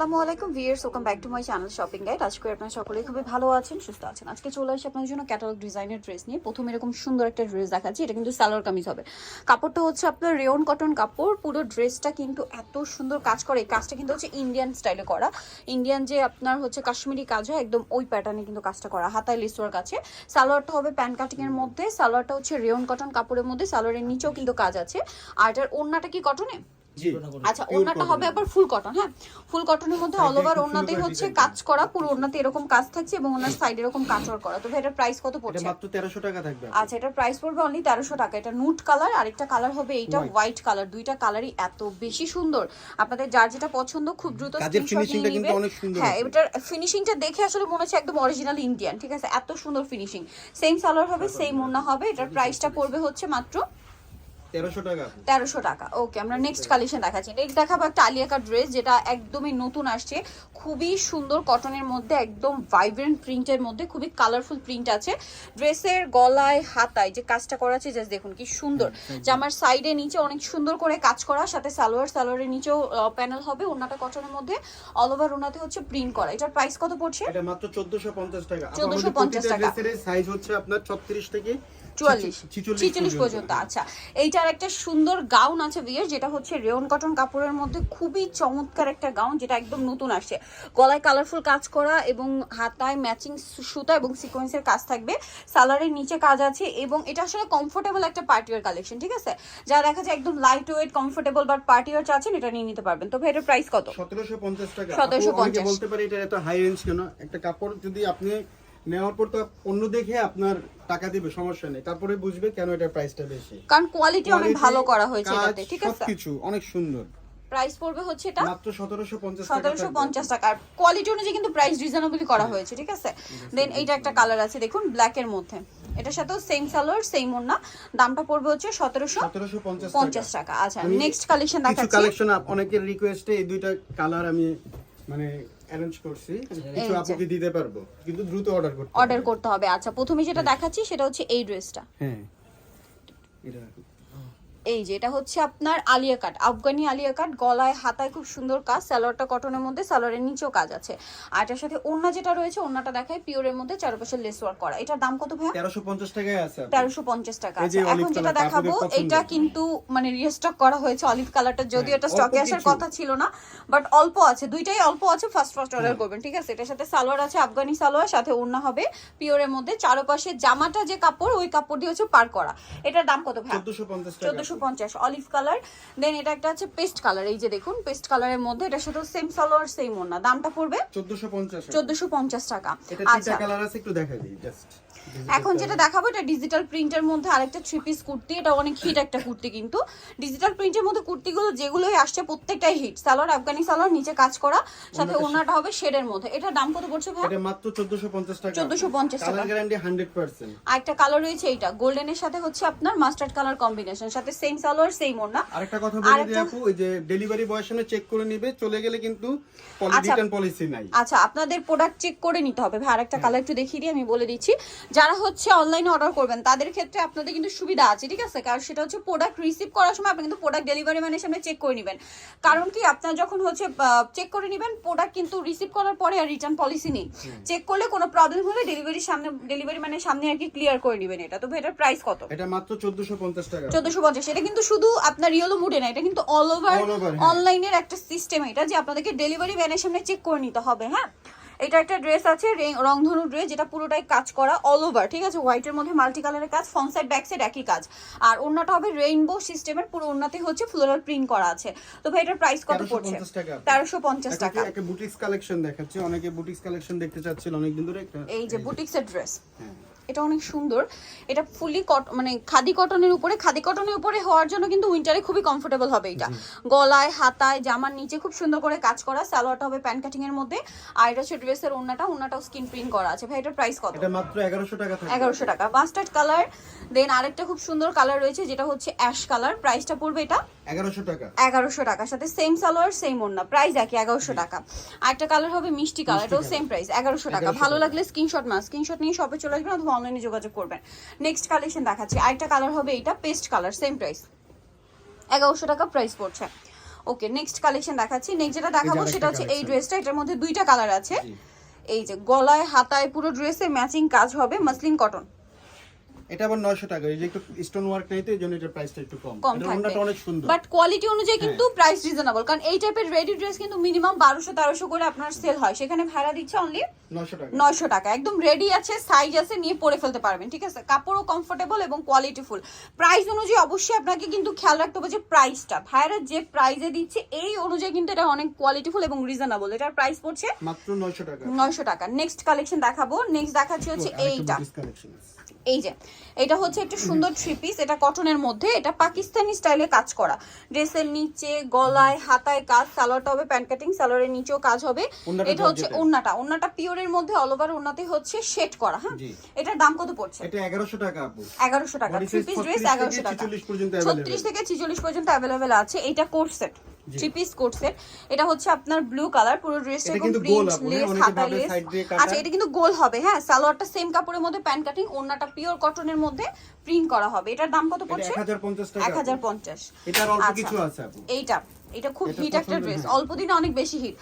আসসালামু আলাইকুম viewers welcome back to my channel shopping guide আজকে আপনারা সকলেই খুবই ভালো আছেন, সুস্থ আছেন। আজকে চলে আসি আপনাদের জন্য ক্যাটালগ ডিজাইনের ড্রেস নিয়ে। প্রথমে এরকম সুন্দর একটা ড্রেস দেখাচ্ছি, এটা কিন্তু সালোয়ার কামিজ হবে। কাপড়টা হচ্ছে আপনার রেয়ন কটন কাপড়, পুরো ড্রেসটা কিন্তু এত সুন্দর কাজ করে। কাজটা কিন্তু হচ্ছে ইন্ডিয়ান স্টাইলে করা। ইন্ডিয়ান যে আপনার হচ্ছে কাশ্মীরি কাজ হয়, একদম ওই প্যাটার্নে কিন্তু কাজটা করা। হাতায় লিসোয়ার কাছে সালোয়ারটা হবে প্যান কাটিং এর মধ্যে। সালোয়ারটা হচ্ছে রেয়ন কটন কাপড়ের মধ্যে। সালোয়ারের নিচেও কিন্তু কাজ আছে। আর এটার ওড়নাটা কি কটনে আচ্ছা ওড়নাটা হবে আবার ফুল কটন হ্যাঁ? ফুল কটনের মধ্যে অল ওভার ওড়নাতেই হচ্ছে কাজ করা পুরো ওড়নাতে এরকম কাজ থাকছে এবং ওনার সাইডে এরকম কাটওয়ার করা। তো এটার প্রাইস কত এটা পড়ছে? মাত্র 1300 টাকা থাকবে আচ্ছা এটার প্রাইস পড়বে অনলি তেরোশো টাকা। এটা নুট কালার আরেকটা কালার হবে এইটা হোয়াইট কালার দুইটা কালারই এত বেশি সুন্দর। আপনাদের যার যেটা পছন্দ খুব দ্রুত কাজের screenshot নিয়ে finishingটা কিন্তু অনেক সুন্দর হ্যাঁ। এটার ফিনিশিংটা দেখে আসলে মনে হচ্ছে একদম অরিজিনাল ইন্ডিয়ান ঠিক আছে? এত সুন্দর ফিনিশিং সেম সালোয়ার হবে সেম ওড়না হবে। এটার প্রাইসটা পড়বে হচ্ছে মাত্র 1300 টাকা ওকে আমরা নেক্সট কালেকশন দেখাচ্ছি। নেক্সট দেখাবো একটা আলিয়াকা ড্রেস যেটা একদমই নতুন আসছে। খুবই সুন্দর কটনের মধ্যে একদম ভাইব্রেন্ট প্রিন্টের মধ্যে খুবই কালারফুল প্রিন্ট আছে। ড্রেসের গলায় হাতায় যে কাজটা করা আছে জাস্ট দেখুন কি সুন্দর। জামার সাইডে নিচে অনেক সুন্দর করে কাজ করা সাথে সালোয়ার সালোয়ারের নিচেও প্যানেল হবে ওনাটা কটনের মধ্যে। অল ওভার ওনাতে হচ্ছে প্রিন্ট করা। এটার প্রাইস কত পড়ছে? এটা মাত্র 1450 টাকা। 1450 টাকা। ড্রেসের সাইজ হচ্ছে আপনার 36 থেকে চুয়াল্লিশ। 46 পর্যন্ত আচ্ছা। এইটার একটা সুন্দর গাউন আছে বিয়ের যেটা হচ্ছে রেয়ন কটন কাপড়ের মধ্যে। খুবই চমৎকার একটা গাউন যেটা একদম নতুন আসছে। গলায় কালারফুল কাজ করা এবং হাতায় ম্যাচিং সুতা এবং সিকোয়েন্সের কাজ থাকবে। সালারের নিচে কাজ আছে এবং এটা আসলে কমফোর্টেবল একটা পার্টিওয়ার কালেকশন ঠিক আছে? যা দেখা যায় একদম light weight comfortable but party wear চাচ্ছেন এটা নিয়ে নিতে পারবেন। তবে এটার প্রাইস কত? 1750 টাকা। 1750 আপু, অনেকে বলতে পারে এটা এত হাই রেঞ্জ কেন? একটা কাপড় যদি আপনি নেওয়ার পর তো অন্য দেখে আপনার টাকা দিবে সমস্যা নেই। তারপরে বুঝবে কেন এটার প্রাইসটা বেশি। কারণ কোয়ালিটি অনেক ভালো করা হয়েছে এটাতে ঠিক আছে? সবকিছু অনেক সুন্দর। প্রাইস পড়বে হচ্ছে এটা মাত্র 1750 টাকা সতেরোশো থাকবে। পঞ্চাশ টাকা। কোয়ালিটি অনুযায়ী কিন্তু প্রাইস রিজনেবলি করা হয়েছে ঠিক আছে? দেন এইটা একটা কালার আছে দেখুন ব্ল্যাক এর মধ্যে। এটার সাথেও সেম সালোয়ার সেম ওড়না। দামটা পড়বে হচ্ছে সতেরোশো 1750 পঞ্চাশ টাকা। আচ্ছা নেক্সট কালেকশন কিছু কালেকশন অনেকের রিকোয়েস্টে এই দুইটা কালার আমি মানে অ্যারেঞ্জ করছি কিছু আপনাকে দিতে পারব কিন্তু দ্রুত অর্ডার করতে অর্ডার হবে। করতে হবে আচ্ছা। প্রথমে যেটা দেখাচ্ছি সেটা হচ্ছে এই ড্রেসটা হ্যাঁ। এটা এই যে এটা হচ্ছে আপনার আলিয়া কাট আফগানি আলিয়া কাট গলায় হাতায় খুব সুন্দর কাজ সালোয়ারটা কটনের মধ্যে সালোয়ারের নিচেও কাজ আছে। আর এটার সাথে ওড়না যেটা রয়েছে ওড়নাটা দেখায় পিওরের মধ্যে চারপাশে লেস ওয়ার্ক করা। এটার দাম কত ভাইয়া? 1350 টাকায় আছে আপু। তেরোশো পঞ্চাশ টাকা এই যে আচ্ছা, এখন যেটা দেখাবো এটা কিন্তু মানে রিস্টক করা হয়েছে অলিভ কালারটা যদিও হ্যাঁ, এটা স্টকে আসার কথা ছিল না বাট অল্প আছে দুইটাই অল্প আছে ফার্স্ট ফার্স্ট অর্ডার করবেন ঠিক আছে? এটার সাথে সালোয়ার আছে আফগানি সালোয়ার সাথে ওড়না হবে পিওরের মধ্যে চারপাশে জামাটা যে কাপড় ওই কাপড় দিয়ে হচ্ছে পার করা। এটার দাম কত ভাই 1450 টাকা। পঞ্চাশ অলিভ কালার দেন এটা একটা আছে পেস্ট কালার এই যে দেখুন পেস্ট কালারের মধ্যে এটার সাথে সেম সালোয়ার সেম ওনা দামটা পড়বে 1450 চোদ্দশো পঞ্চাশ টাকা। আচ্ছা। কালার আছে একটু দেখা দিই জাস্ট এখন যেটা দেখাবো এটা ডিজিটাল প্রিন্টের মধ্যে আরেকটা থ্রি পিস কুর্তি এটা অনেক হিট একটা কুর্তি কিন্তু। ডিজিটাল প্রিন্টের মধ্যে কুর্তিগুলো যেগুলোই আসছে প্রত্যেকটাই হিট সালোয়ার আফগানি সালোয়ার নিচে কাজ করা সাথে ওনাটা হবে শেডের মধ্যে। এটার দাম কত পড়ছে ভাই এটা মাত্র 1450 টাকা। 1450 টাকা। কালার গ্যারান্টি 100% আরেকটা কালার রয়েছে এইটা গোল্ডেনের সাথে হচ্ছে আপনার মাস্টার্ড কালার কম্বিনেশন সাথে সেম সালোয়ার সেম ওড়না আরেকটা কথা বলে দিই আপু ওই যে ডেলিভারি বয়ের সামনে চেক করে নিবে চলে গেলে কিন্তু আচ্ছা। পলিসি নাই। আচ্ছা আপনাদের প্রোডাক্ট চেক করে নিতে হবে। ভাই আরেকটা কালার একটু দেখিয়ে দিই আমি বলে দিচ্ছি। যারা হচ্ছে অনলাইনে অর্ডার করবেন তাদের ক্ষেত্রে আপনাদের কিন্তু সুবিধা আছে ঠিক আছে? কারণ সেটা হচ্ছে প্রোডাক্ট রিসিভ করার সময় আপনি কিন্তু প্রোডাক্ট ডেলিভারি ম্যানের সামনে চেক করে নেবেন। কারণ কি আপনার যখন হচ্ছে চেক করে নেবেন প্রোডাক্ট কিন্তু রিসিভ করার পরে আর রিটার্ন পলিসি নেই। চেক করলে কোনো প্রবলেম হলে ডেলিভারির সামনে ডেলিভারি ম্যানের সামনে আর কি ক্লিয়ার করে নেবেন এটা। তো এটার প্রাইস কত? এটা মাত্র 1450 টাকা। চোদ্দশো পঞ্চাশ। এটা কিন্তু শুধু আপনার ইয়েলো মুডে না এটা কিন্তু অল ওভার। অনলাইনের একটা সিস্টেম এটা যে আপনাদেরকে ডেলিভারি ম্যানের সামনে চেক করে নিতে হবে হ্যাঁ? এটা একটা ড্রেস আছে রংধনু ড্রেস যেটা পুরোটাই কাজ করা অল ওভার ঠিক আছে? হোয়াইটের মধ্যে মাল্টি কালারের কাজ ফ্রন্ট সাইড ব্যাক সাইড একই কাজ। আর অন্যটা হবে রেইনবো সিস্টেমের পুরো অন্যতে হচ্ছে ফ্লোরাল প্রিন্ট করা আছে। তো ভাই এটার প্রাইস কত পড়ছে? 1350 টাকা। তেরোশো পঞ্চাশ টাকা। একটা বুটিক্স কালেকশন দেখাচ্ছি। অনেকে বুটিক্স কালেকশন দেখতে চাচ্ছিল অনেকদিন ধরে এই যে বুটিক্সের ড্রেস হ্যাঁ। এটা অনেক সুন্দর। এটা ফুলি কট মানে খাদি কটনের উপরে খাদি কটনের উপরে হওয়ার জন্য কিন্তু উইন্টারে খুবই কমফোর্টেবল হবে এটা। গলায় হাতায় জামার নিচে খুব সুন্দর করে কাজ করা সালোয়ারটা হবে প্যান্ট কাটিং এর মধ্যে। আর এটা হচ্ছে ড্রেসের ওড়নাটা ওড়নাটাও স্কিন প্রিন্ট করা আছে। ভাই এটার প্রাইস কত? এটা মাত্র 1100 টাকা এগারোশো টাকা। মাস্টার্ড কালার দেন আরেকটা খুব সুন্দর কালার রয়েছে যেটা হচ্ছে অ্যাশ কালার প্রাইসটা পড়বে এটা 1100 টাকা। এগারোশো টাকার সাথে সেম সালোয়ার সেম প্রাইস একই টাকা। আরেকটা কালার হবে মিষ্টি কালার এটাও সেম প্রাইস টাকা। ভালো লাগলে স্ক্রিনশট না স্ক্রিনশট নিয়ে শপে চলে আসবেন অথবা অনলাইনে যোগাযোগ করবেন। নেক্সট কালেকশন দেখাচ্ছি। আরেকটা কালার হবে এটা পেস্ট কালার সেম প্রাইস টাকা প্রাইস পড়ছে। ওকে নেক্সট কালেকশন দেখাচ্ছি। নেক্সট যেটা দেখাবো সেটা হচ্ছে এই ড্রেসটা এটার মধ্যে দুইটা কালার আছে। এই যে গলায় হাতায় পুরো ড্রেসে ম্যাচিং কাজ হবে মাসলিন কটন এটা আবার 900 টাকা। এই যে একটু স্টোন ওয়ার্ক নাই তো এই জন্য এটার প্রাইসটা একটু কম। এটা ওন্নাটা অনেক সুন্দর। বাট কোয়ালিটি অনুযায়ী কিন্তু প্রাইস রিজনেবল কারণ এই টাইপের রেডি ড্রেস কিন্তু মিনিমাম বারোশো তেরোশো করে আপনার সেল হয়। সেখানে ভাড়া দিচ্ছে অনলি 900 টাকা। নয়শো টাকা। একদম রেডি আছে সাইজ আছে নিয়ে পরে ফেলতে পারবেন ঠিক আছে? কাপড়ও কমফোর্টেবল এবং কোয়ালিটিফুল প্রাইস অনুযায়ী অবশ্যই আপনাকে কিন্তু খেয়াল রাখতে হবে যে প্রাইসটা ভাইয়ারা যে প্রাইসে দিচ্ছে এই অনুযায়ী কিন্তু এটা অনেক কোয়ালিটিফুল এবং রিজনেবল এটার প্রাইস পড়ছে মাত্র 900 টাকা। নয়শো টাকা। নেক্সট কালেকশন দেখাবো। নেক্সট দেখাচ্ছি হচ্ছে এইটা। এই যে এটা হচ্ছে একটা সুন্দর থ্রি পিস এটা কটনের মধ্যে এটা পাকিস্তানি স্টাইলে কাজ করা। ড্রেসের নিচে গলায় হাতায় কাজ সালোয়ারটা হবে প্যান্ট কাটিং সালোয়ারের নিচেও কাজ হবে। এটা হচ্ছে। ওন্নাটা ওন্নাটা পিওরের মধ্যে অল ওভার ওন্নাতে হচ্ছে শেড করা হ্যাঁ? এটার দাম কত পড়ছে? এটা 1100 টাকা আপু। এগারোশো টাকা। থ্রি পিস ড্রেস 36 এগারোশো টাকা। 46 পর্যন্ত available। ছত্রিশ থেকে ছিচল্লিশ পর্যন্ত অ্যাভেলেবেল আছে। এটা কোট সেট জি। থ্রি পিস কোট সেট এটা হচ্ছে আপনার ব্লু কালার পুরো ড্রেসটা এরকম প্রিন্ট লেস হাতা লেস। আচ্ছা এটা কিন্তু গোল হবে হ্যাঁ? সালোয়ারটা সেম কাপড়ের মধ্যে প্যান্ট কাটিং ওড়নাটা পিওর কটনের মধ্যে প্রিন্ট করা হবে। এটার দাম কত পড়ছে? 1050 টাকা এক হাজার পঞ্চাশ। এটার অল্প আচ্ছা। কিছু আছে আপু। এইটা। এটা খুব হিট একটা ড্রেস হ্যাঁ। অল্প দিনে অনেক বেশি হিট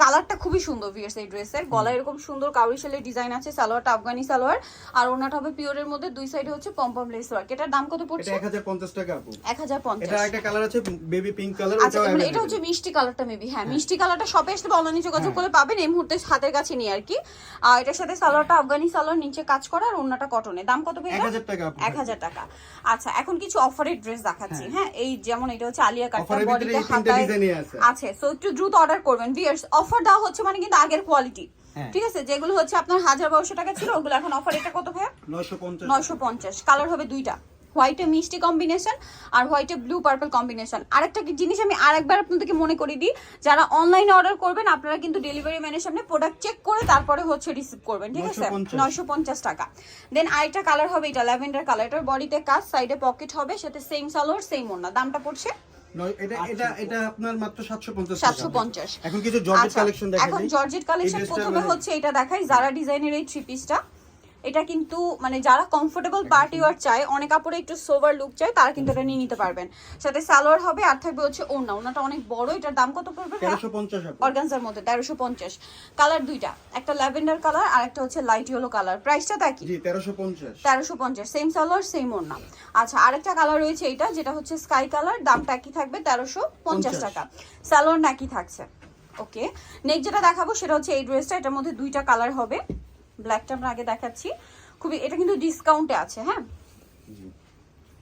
কালারটা খুবই সুন্দর ভিয়ার্স এই ড্রেসের গলায় এরকম সুন্দর কাউরি শেলের ডিজাইন আছে সালোয়ারটা আফগানি সালোয়ার। আর ওনাটা হবে পিওরের মধ্যে দুই সাইডে হচ্ছে পম্পম লেস ওয়ার্ক এটার দাম কত এটা পড়ছে 1050 টাকা আপু। এক হাজার পঞ্চাশ। এটা একটা কালার আছে বেবি পিঙ্ক কালার আচ্ছা মানে এটা হচ্ছে মিষ্টি কালারটা মেবি হ্যাঁ মিষ্টি কালারটা শপে আসলে অনলাইনে যোগাযোগ হ্যাঁ। করে পাবেন। এই মুহূর্তে হাতের কাছে নিয়ে আর কি। আর এটার সাথে সালোয়ারটা আফগানি সালোয়ার নিচে কাজ করা আর ওন্নাটা কটনে দাম কত পেয়ে 1000 টাকা আপু। এক হাজার টাকা। আচ্ছা এখন কিছু অফারের ড্রেস দেখাচ্ছি। হ্যাঁ। হ্যাঁ এই যেমন এটা হচ্ছে আলিয়া অফারের বডিতে আছে। সো একটু দ্রুত অর্ডার করবেন। বিয়ার্স অফার দেওয়া হচ্ছে মানে কিন্তু আগের কোয়ালিটি হ্যাঁ। ঠিক আছে? যেগুলো হচ্ছে আপনার হাজার বারোশো টাকা ছিল ওগুলো এখন অফার এটা কত 950 নয়শো পঞ্চাশ। কালার হবে দুইটা। হোয়াইটে মিষ্টি কম্বিনেশন আর হোয়াইটে ব্লু পার্পল কম্বিনেশন আরেকটা কি জিনিস আমি আরেকবার আপনাদেরকে মনে করি দিই যারা অনলাইনে অর্ডার করবেন আপনারা কিন্তু ডেলিভারি ম্যানের সামনে প্রোডাক্ট চেক করে তারপরে হচ্ছে রিসিভ করবেন। ঠিক আছে? 950 নয়শো পঞ্চাশ টাকা। দেন আরেকটা কালার হবে এটা ল্যাভেন্ডার কালার এটার বডিতে কাজ সাইডে পকেট হবে সাথে সেম সালোয়ার সেম ওড়না। দামটা পড়ছে এটা এটা এটা আপনার মাত্র 750 টাকা। সাতশো পঞ্চাশ। এখন কিছু জর্জেট কালেকশন দেখা এখন জর্জেট কালেকশন প্রথমে হচ্ছে এটা দেখাই যারা ডিজাইনের এই থ্রি পিসটা এটা কিন্তু মানে যারা কমফোর্টেবল পার্টি ওয়ার চায় অনেক কাপড়ে একটু সোভার লুক চায় তারা কিন্তু এটা নিয়ে নিতে পারবেন। সাথে সালোয়ার হবে আর থাকবে হচ্ছে ওড়না। ওড়নাটা অনেক বড় এটার দাম কত পড়বে 1350 আপু অর্গানজার মধ্যে তেরোশো পঞ্চাশ। কালার দুইটা একটা ল্যাভেন্ডার কালার আর একটা হচ্ছে লাইট ইয়েলো কালার। প্রাইসটা তা কি? জি 1350 তেরোশো পঞ্চাশ সেম সালোয়ার সেম ওড়না। আচ্ছা আরেকটা কালার রয়েছে এটা যেটা হচ্ছে স্কাই কালার দামটা একই থাকবে তেরোশো পঞ্চাশ টাকা। সালোয়ার নাকি থাকছে। ওকে নেক্সট যেটা দেখাবো সেটা হচ্ছে এই ড্রেসটা এটার মধ্যে দুইটা কালার হবে। ব্ল্যাকটা আমরা আগে দেখাচ্ছি। খুবই এটা কিন্তু ডিসকাউন্টে আছে হ্যাঁ?